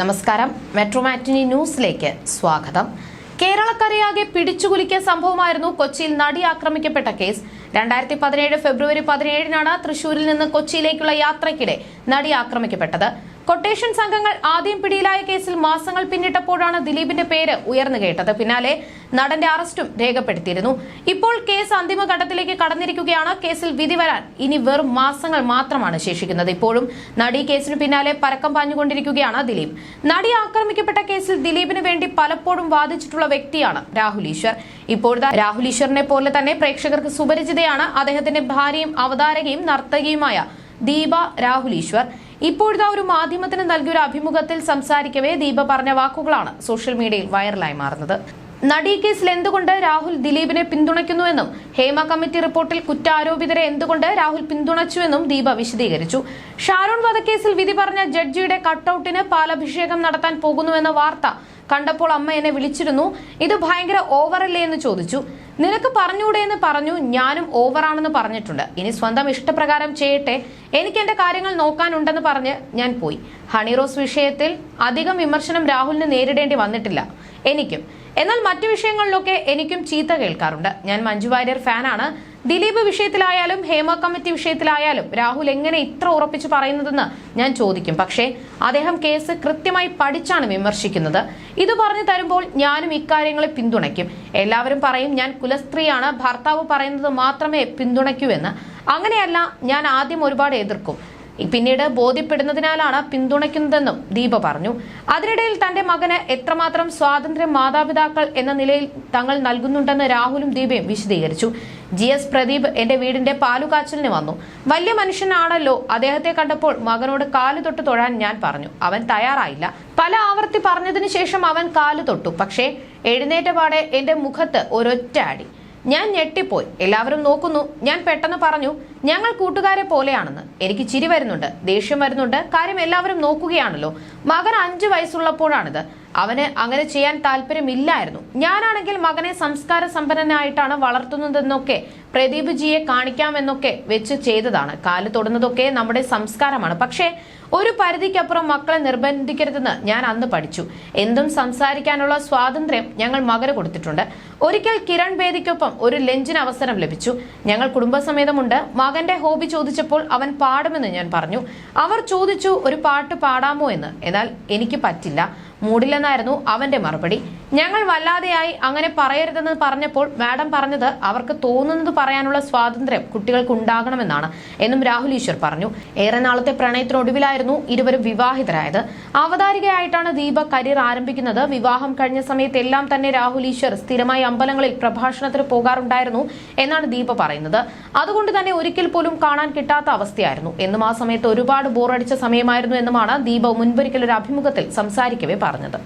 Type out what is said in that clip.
നമസ്കാരം. മെട്രോമാറ്റിനി ന്യൂസിലേക്ക് സ്വാഗതം. കേരളക്കരയാകെ പിടിച്ചുകുലിക്കിയ സംഭവമായിരുന്നു കൊച്ചിയിൽ നടി ആക്രമിക്കപ്പെട്ട കേസ്. രണ്ടായിരത്തി പതിനേഴ് ഫെബ്രുവരി പതിനേഴിനാണ് തൃശൂരിൽ നിന്ന് കൊച്ചിയിലേക്കുള്ള യാത്രയ്ക്കിടെ നടി ആക്രമിക്കപ്പെട്ടത്. കൊട്ടേഷൻ സംഘങ്ങൾ ആദ്യം പിടിയിലായ കേസിൽ മാസങ്ങൾ പിന്നിട്ടപ്പോഴാണ് ദിലീപിന്റെ പേര് ഉയർന്നു കേട്ടത്. പിന്നാലെ നടന്റെ അറസ്റ്റും രേഖപ്പെടുത്തിയിരുന്നു. ഇപ്പോൾ കേസ് അന്തിമഘട്ടത്തിലേക്ക് കടന്നിരിക്കുകയാണ്. കേസിൽ വിധി വരാൻ ഇനി വെറും മാസങ്ങൾ മാത്രമാണ് ശേഷിക്കുന്നത്. ഇപ്പോഴും നടി കേസിന് പിന്നാലെ പരക്കം പാഞ്ഞുകൊണ്ടിരിക്കുകയാണ് ദിലീപ്. നടി ആക്രമിക്കപ്പെട്ട കേസിൽ ദിലീപിന് വേണ്ടി പലപ്പോഴും വാദിച്ചിട്ടുള്ള വ്യക്തിയാണ് രാഹുൽ ഈശ്വർ. ഇപ്പോഴത്തെ രാഹുൽ ഈശ്വറിനെ പോലെ തന്നെ പ്രേക്ഷകർക്ക് സുപരിചിതയാണ് അദ്ദേഹത്തിന്റെ ഭാര്യയും അവതാരകയും നർത്തകിയുമായ ദീപ രാഹുൽ ഈശ്വർ. ഇപ്പോഴത്തെ ഒരു മാധ്യമത്തിന് നൽകിയ ഒരു അഭിമുഖത്തിൽ സംസാരിക്കവേ ദീപ പറഞ്ഞ വാക്കുകളാണ് സോഷ്യൽ മീഡിയയിൽ വൈറലായി മാറുന്നത്. നടി കേസിൽ എന്തുകൊണ്ട് രാഹുൽ ദിലീപിനെ പിന്തുണയ്ക്കുന്നുവെന്നും ഹേമ കമ്മിറ്റി റിപ്പോർട്ടിൽ കുറ്റാരോപിതരെ എന്തുകൊണ്ട് രാഹുൽ പിന്തുണച്ചുവെന്നും ദീപ വിശദീകരിച്ചു. ഷാരോൺ വധക്കേസിൽ വിധി പറഞ്ഞ ജഡ്ജിയുടെ കട്ടൌട്ടിന് പാലഭിഷേകം നടത്താൻ പോകുന്നുവെന്ന വാർത്ത കണ്ടപ്പോൾ അമ്മ എന്നെ വിളിച്ചിരുന്നു. ഇത് ഭയങ്കര ഓവറല്ലേ? എന്ന് ചോദിച്ചു. നിനക്ക് പറഞ്ഞൂടെ? എന്ന് പറഞ്ഞു. ഞാനും ഓവറാണെന്ന് പറഞ്ഞിട്ടുണ്ട്. ഇനി സ്വന്തം ഇഷ്ടപ്രകാരം ചെയ്യട്ടെ. എനിക്ക് എന്റെ കാര്യങ്ങൾ നോക്കാനുണ്ടെന്ന് പറഞ്ഞ് ഞാൻ പോയി. ഹണിറോസ് വിഷയത്തിൽ അധികം വിമർശനം രാഹുലിന് നേരിടേണ്ടി വന്നിട്ടില്ല. എനിക്കും. എന്നാൽ മറ്റു വിഷയങ്ങളിലൊക്കെ എനിക്കും ചീത്ത കേൾക്കാറുണ്ട്. ഞാൻ മഞ്ജു വാര്യർ ഫാനാണ്. ദിലീപ് വിഷയത്തിലായാലും ഹേമ കമ്മിറ്റി വിഷയത്തിലായാലും രാഹുൽ എങ്ങനെ ഇത്ര ഉറപ്പിച്ചു പറയുന്നതെന്ന് ഞാൻ ചോദിക്കും. പക്ഷേ അദ്ദേഹം കേസ് കൃത്യമായി പഠിച്ചാണ് വിമർശിക്കുന്നത്. ഇത് പറഞ്ഞു തരുമ്പോൾ ഞാനും ഇക്കാര്യങ്ങളെ പിന്തുണയ്ക്കും. എല്ലാവരും പറയും ഞാൻ കുലസ്ത്രീയാണ്. ഭർത്താവ് പറയുന്നത് മാത്രമേ പിന്തുണയ്ക്കൂ എന്ന്. അങ്ങനെയല്ല ഞാൻ ആദ്യം ഒരുപാട് എതിർക്കും. പിന്നീട് ബോധ്യപ്പെടുന്നതിനാലാണ് പിന്തുണയ്ക്കുന്നതെന്നും ദീപ പറഞ്ഞു. അതിനിടയിൽ തന്റെ മകന് എത്രമാത്രം സ്വാതന്ത്ര്യം മാതാപിതാക്കൾ എന്ന നിലയിൽ തങ്ങൾ നൽകുന്നുണ്ടെന്ന് രാഹുലും ദീപയും വിശദീകരിച്ചു. ജി എസ് പ്രദീപ് എന്റെ വീടിന്റെ പാലുകാച്ചലിന് വന്നു. വലിയ മനുഷ്യനാണല്ലോ. അദ്ദേഹത്തെ കണ്ടപ്പോൾ മകനോട് കാലു തൊട്ട് തൊഴാൻ ഞാൻ പറഞ്ഞു. അവൻ തയ്യാറായില്ല. പല ആവർത്തി പറഞ്ഞതിന് ശേഷം അവൻ കാലു തൊട്ടു. പക്ഷേ എഴുന്നേറ്റ പാടെ എന്റെ മുഖത്ത് ഒരൊറ്റ അടി. ഞാൻ ഞെട്ടിപ്പോയി. എല്ലാവരും നോക്കുന്നു. ഞാൻ പെട്ടെന്ന് പറഞ്ഞു ഞങ്ങൾ കൂട്ടുകാരെ പോലെയാണെന്ന്. എനിക്ക് ചിരി വരുന്നുണ്ട് ദേഷ്യം വരുന്നുണ്ട്. കാര്യം എല്ലാവരും നോക്കുകയാണല്ലോ. മകൻ അഞ്ചു വയസ്സുള്ളപ്പോഴാണിത്. അവന് അങ്ങനെ ചെയ്യാൻ താല്പര്യമില്ലായിരുന്നു. ഞാനാണെങ്കിൽ മകനെ സംസ്കാര സമ്പന്നനായിട്ടാണ് വളർത്തുന്നതെന്നൊക്കെ പ്രദീപ് ജിയെ കാണിക്കാമെന്നൊക്കെ വെച്ച് ചെയ്തതാണ്. കാൽ തൊടുന്നതൊക്കെ നമ്മുടെ സംസ്കാരമാണ്. പക്ഷേ ഒരു പരിധിക്കപ്പുറം മക്കളെ നിർബന്ധിക്കരുതെന്ന് ഞാൻ അന്ന് പഠിച്ചു. എന്തും സംസാരിക്കാനുള്ള സ്വാതന്ത്ര്യം ഞങ്ങൾ മകന് കൊടുത്തിട്ടുണ്ട്. ഒരിക്കൽ കിരൺ ബേദിക്കൊപ്പം ഒരു ലഞ്ചിന് അവസരം ലഭിച്ചു. ഞങ്ങൾ കുടുംബസമേതമുണ്ട്. മകന്റെ ഹോബി ചോദിച്ചപ്പോൾ അവൻ പാടുമെന്ന് ഞാൻ പറഞ്ഞു. അവർ ചോദിച്ചു ഒരു പാട്ട് പാടാമോ എന്ന്. എന്നാൽ എനിക്ക് പറ്റില്ല. മൂടില്ലെന്നായിരുന്നു അവന്റെ മറുപടി. ഞങ്ങൾ വല്ലാതെയായി അങ്ങനെ പറയരുതെന്ന് പറഞ്ഞപ്പോൾ മാഡം പറഞ്ഞത് അവർക്ക് തോന്നുന്നത് പറയാനുള്ള സ്വാതന്ത്ര്യം കുട്ടികൾക്ക് ഉണ്ടാകണമെന്നാണ് എന്നും രാഹുൽ ഈശ്വർ പറഞ്ഞു. ഏറെ നാളത്തെ പ്രണയത്തിനൊടുവിലായിരുന്നു ഇരുവരും വിവാഹിതരായത്. അവതാരികയായിട്ടാണ് ദീപ കരിയർ ആരംഭിക്കുന്നത്. വിവാഹം കഴിഞ്ഞ സമയത്തെല്ലാം തന്നെ രാഹുൽ ഈശ്വർ സ്ഥിരമായി അമ്പലങ്ങളിൽ പ്രഭാഷണത്തിന് പോകാറുണ്ടായിരുന്നു എന്നാണ് ദീപ പറയുന്നത്. അതുകൊണ്ട് തന്നെ ഒരിക്കൽ പോലും കാണാൻ കിട്ടാത്ത അവസ്ഥയായിരുന്നു. എന്നും ആ സമയത്ത് ഒരുപാട് ബോറടിച്ച സമയമായിരുന്നു എന്നുമാണ് ദീപ മുൻപൊരിക്കൽ ഒരു അഭിമുഖത്തിൽ സംസാരിക്കവേ പറഞ്ഞത്.